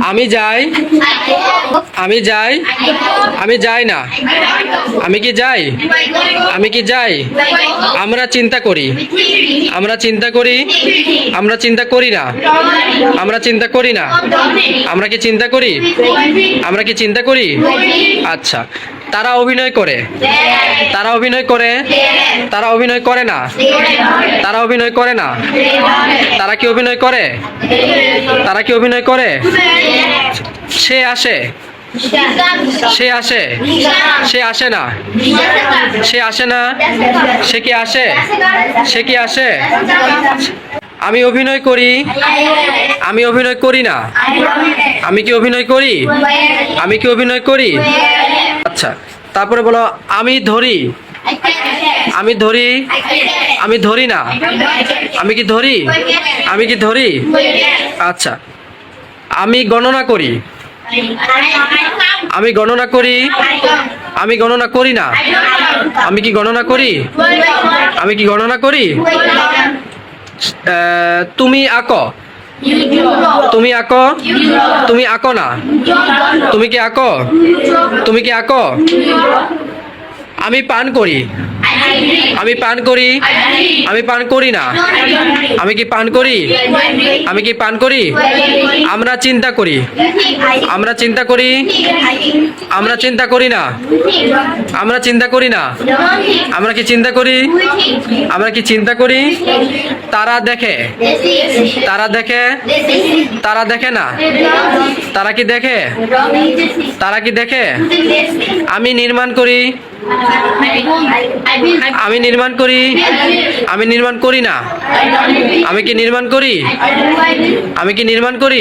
আমি যাই। আমি যাই। আমি যাই না। আমি কি যাই? আমি কি যাই? আমরা চিন্তা করি। আমরা চিন্তা করি। আমরা চিন্তা করি না। আমরা চিন্তা করি না। আমরা কি চিন্তা করি? আমরা কি চিন্তা করি? আচ্ছা। তারা অভিনয় করে? তারা অভিনয় করে? তারা অভিনয় করে না? তারা অভিনয় করে না? তারা কি অভিনয় করে? তারা কি অভিনয় করে? সে আসে। সে আসে। সে আসে না। সে আসে না। সে কি আসে? সে কি আসে? আমি অভিনয় করি। আমি অভিনয় করি না। আমি কি অভিনয় করি? আমি কি অভিনয় করি? আচ্ছা তারপরে বলো, আমি ধরি? আমি ধরি? আমি ধরি না? আমি কি ধরি? আমি কি ধরি? আচ্ছা আমি গণনা করি। আমি গণনা করি? আমি গণনা করি না? আমি কি গণনা করি? আমি কি গণনা করি? তুমি আঁকো। তুমি আঁকো? তুমি আঁকো না? তুমি কি আঁকো? তুমি কি আঁকো? আমি পান করি। আমি পান করি? আমি পান করি না। আমি কি পান করি? আমি কি পান করি? আমরা চিন্তা করি। আমরা চিন্তা করি? আমরা চিন্তা করি না। আমরা চিন্তা করি না। আমরা কি চিন্তা করি? আমরা কি চিন্তা করি? তারা দেখে। তারা দেখে। তারা দেখে না। তারা কি দেখে? তারা কি দেখে? আমি নির্মাণ করি। আমি নির্মাণ করি? আমি নির্মাণ করি না। আমি কি নির্মাণ করি? আমি কি নির্মাণ করি?